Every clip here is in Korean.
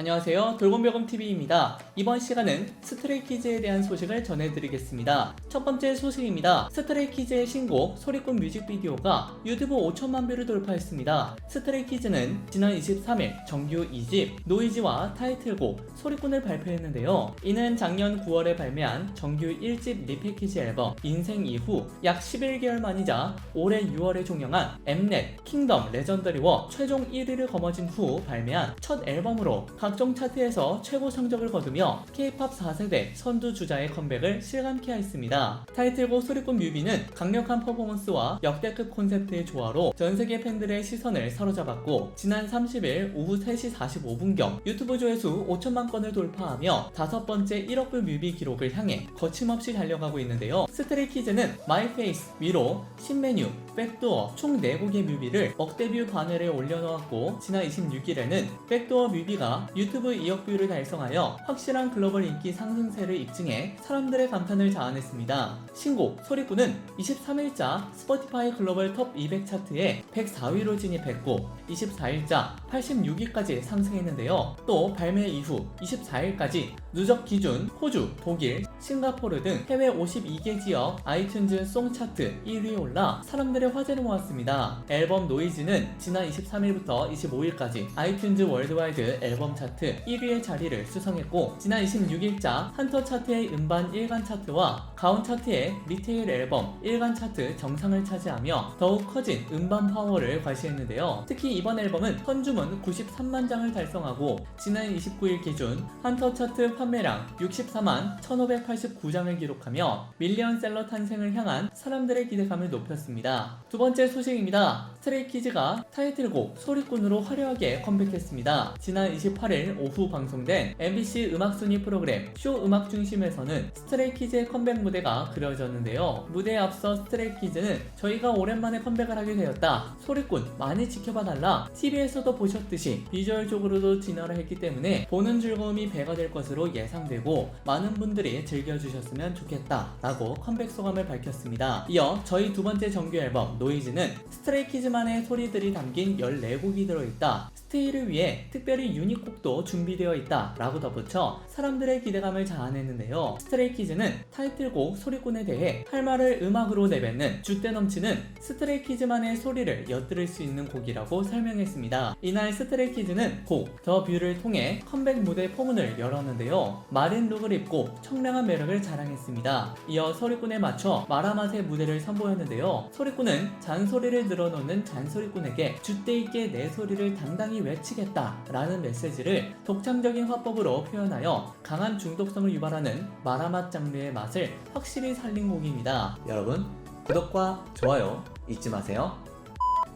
안녕하세요. 돌곰별곰TV입니다. 이번 시간은 스트레이키즈에 대한 소식을 전해드리겠습니다. 첫 번째 소식입니다. 스트레이키즈의 신곡 소리꾼 뮤직비디오가 유튜브 5천만 뷰를 돌파했습니다. 스트레이키즈는 지난 23일 정규 2집 노이즈와 타이틀곡 소리꾼을 발표했는데요. 이는 작년 9월에 발매한 정규 1집 리패키지 앨범 인생 이후 약 11개월 만이자 올해 6월에 종영한 엠넷 킹덤 레전더리워 최종 1위를 거머쥔 후 발매한 첫 앨범으로 각종 차트에서 최고 성적을 거두며 K-팝 4세대 선두 주자의 컴백을 실감케 했습니다. 타이틀곡 소리꾼 뮤비는 강력한 퍼포먼스와 역대급 콘셉트의 조화로 전 세계 팬들의 시선을 사로잡았고 지난 30일 오후 3시 45분경 유튜브 조회수 5천만 건을 돌파하며 다섯 번째 1억 뷰 뮤비 기록을 향해 거침없이 달려가고 있는데요. 스트레이키즈는 마이페이스, 위로, 신메뉴, 백도어 총 4곡의 뮤비를 억대 뷰 반열에 올려놓았고 지난 26일에는 백도어 뮤비가 유튜브 2억 뷰를 달성하여 확실한 글로벌 인기 상승세를 입증해 사람들의 감탄을 자아냈습니다. 신곡 소리꾼은 23일자 스포티파이 글로벌 톱 200 차트에 104위로 진입했고 24일자 86위까지 상승했는데요. 또 발매 이후 24일까지 누적 기준 호주, 독일, 싱가포르 등 해외 52개 지역 아이튠즈 송 차트 1위에 올라 사람들의 화제를 모았습니다. 앨범 노이즈는 지난 23일부터 25일까지 아이튠즈 월드와이드 앨범 차트 1위의 자리를 수성했고 지난 26일자 한터 차트의 음반 1간 차트와 가온 차트의 리테일 앨범 1간 차트 정상을 차지하며 더욱 커진 음반 파워를 과시했는데요. 특히 이번 앨범은 선주문 93만 장을 달성하고 지난 29일 기준 한터 차트 판매량 64만 1589장을 기록하며 밀리언셀러 탄생을 향한 사람들의 기대감을 높였습니다. 두 번째 소식입니다. 스트레이키즈가 타이틀곡 소리꾼으로 화려하게 컴백했습니다. 지난 28일 오후 방송된 MBC 음악순위 프로그램 쇼 음악 중심에서는 스트레이키즈의 컴백 무대가 그려졌는데요. 무대에 앞서 스트레이키즈는 저희가 오랜만에 컴백을 하게 되었다. 소리꾼 많이 지켜봐달라. TV에서도 보셨듯이 비주얼적으로도 진화를 했기 때문에 보는 즐거움이 배가 될 것으로 예상되고 많은 분들이 즐겨주셨으면 좋겠다. 라고 컴백 소감을 밝혔습니다. 이어 저희 두 번째 정규 앨범 노이즈는 스트레이키즈만 의 소리들이 담긴 14곡이 들어있다. 스테이를 위해 특별히 유닛곡도 준비되어 있다 라고 덧붙여 사람들의 기대감을 자아냈는데요. 스트레이키즈는 타이틀곡 소리꾼에 대해 할 말을 음악으로 내뱉는 줏대 넘치는 스트레이키즈만의 소리를 엿들을 수 있는 곡이라고 설명했습니다. 이날 스트레이키즈는 곡 더 뷰를 통해 컴백 무대 포문을 열었는데요. 마린 룩을 입고 청량한 매력을 자랑했습니다. 이어 소리꾼에 맞춰 마라맛의 무대를 선보였는데요. 소리꾼은 잔소리를 늘어놓는 잔소리꾼에게 줏대 있게 내 소리를 당당히 외치겠다 라는 메시지를 독창적인 화법으로 표현하여 강한 중독성을 유발하는 마라맛 장르의 맛을 확실히 살린 곡입니다. 여러분 구독과 좋아요 잊지 마세요.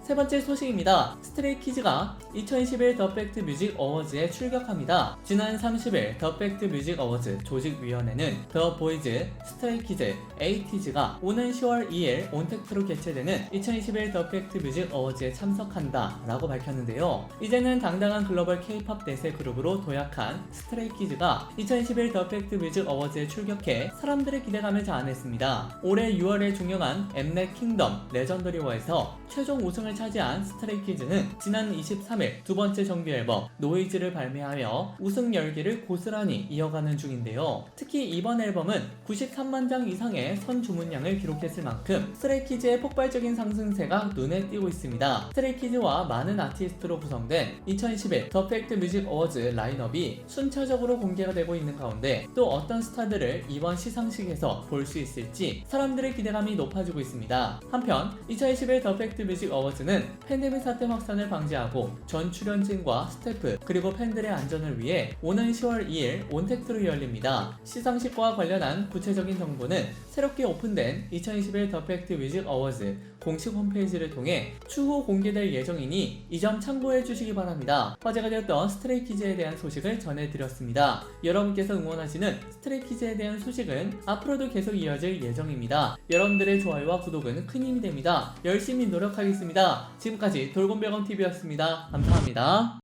세 번째 소식입니다. 스트레이키즈가 2021 더 팩트 뮤직 어워즈에 출격합니다. 지난 30일 더 팩트 뮤직 어워즈 조직위원회는 더 보이즈, 스트레이키즈, 에이티즈가 오는 10월 2일 온택트로 개최되는 2021 더 팩트 뮤직 어워즈에 참석한다 라고 밝혔는데요. 이제는 당당한 글로벌 K-팝 대세 그룹으로 도약한 스트레이키즈가 2021 더 팩트 뮤직 어워즈에 출격해 사람들의 기대감을 자아냈습니다. 올해 6월에 종영한 엠넷 킹덤 레전더리워에서 최종 우승을 차지한 스트레이키즈는 지난 23일 두 번째 정규 앨범 노이즈를 발매하며 우승 열기를 고스란히 이어가는 중인데요. 특히 이번 앨범은 93만 장 이상의 선 주문량을 기록했을 만큼 스트레이키즈의 폭발적인 상승세가 눈에 띄고 있습니다. 스트레이키즈와 많은 아티스트로 구성된 2021더 팩트 뮤직 어워즈 라인업이 순차적으로 공개가 되고 있는 가운데 또 어떤 스타들을 이번 시상식에서 볼 수 있을지 사람들의 기대감이 높아지고 있습니다. 한편 2021더 팩트 뮤직 어워즈 는 팬데믹 사태 확산을 방지하고 전 출연진과 스태프 그리고 팬들의 안전을 위해 오는 10월 2일 온택트로 열립니다. 시상식과 관련한 구체적인 정보는 새롭게 오픈된 2021 더 팩트 뮤직 어워즈 공식 홈페이지를 통해 추후 공개될 예정이니 이 점 참고해 주시기 바랍니다. 화제가 되었던 스트레이키즈에 대한 소식을 전해드렸습니다. 여러분께서 응원하시는 스트레이키즈에 대한 소식은 앞으로도 계속 이어질 예정입니다. 여러분들의 좋아요와 구독은 큰 힘이 됩니다. 열심히 노력하겠습니다. 지금까지 돌곰병원 TV였습니다. 감사합니다.